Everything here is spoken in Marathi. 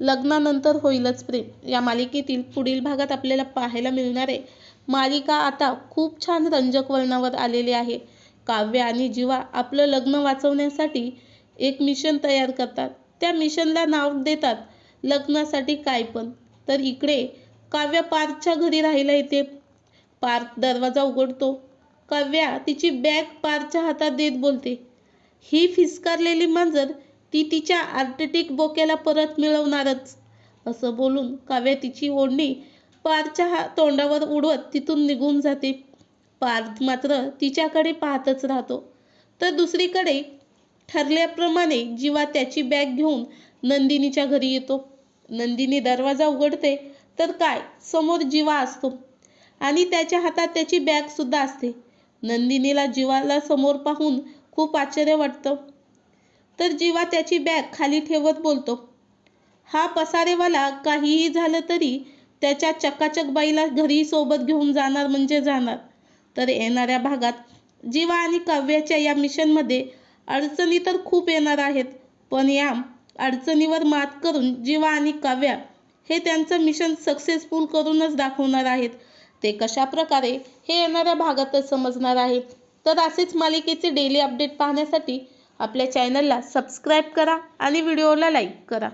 लग्नानंतर होईलच प्रेम. या मालिकेतील पुढील भागात आपल्याला पाहायला मिळणार आहे मालिका आता खूप छान रंजक वळणावर आलेली आहे. काव्य आणि जीवा आपलं लग्न वाचवण्यासाठी एक मिशन तयार करतात. त्या मिशनला नाव देतात लग्नासाठी काय पण. तर इकडे काव्या पार्थच्या घरी राहायला येते पार्थ दरवाजा उघडतो. काव्या तिची बॅग पार्थच्या हातात देत बोलते. ही फिसकारलेली मांजर ती तिच्या आर्टिटिक बोक्याला परत मिळवणारच असं बोलून काव्या तिची ओढणी पारच्या हा तोंडावर उडवत तिथून निघून जाते. पार्थ मात्र तिच्याकडे पाहतच राहतो. तर दुसरीकडे ठरल्याप्रमाणे जीवा त्याची बॅग घेऊन नंदिनीच्या घरी येतो. नंदिनी दरवाजा उघडते तर काय? समोर जीवा असतो. आणि त्याच्या हातात त्याची बॅग सुद्धा असते. नंदिनीला जीवाला समोर पाहून खूप आश्चर्य वाटतं. तर जीवा त्याची बॅग खाली ठेवत बोलतो. हा पसारेवाला काहीही झालं तरी त्याच्या चकाचक बाईला घरी सोबत घेऊन जाणार म्हणजे जाणार. तर येणाऱ्या भागात जीवा आणि काव्याच्या या मिशनमध्ये अडचणी तर खूप येणार आहेत पण या अडचणीवर मात करून जीवा आणि काव्या हे त्यांचं मिशन सक्सेसफुल करूनच दाखवणार आहेत. ते कशा प्रकारे हे येणाऱ्या भागातच समजणार आहे तर असेच मालिकेचे डेली अपडेट पाहण्यासाठी आपल्या चॅनलला सबस्क्राईब करा आणि व्हिडिओला लाईक करा.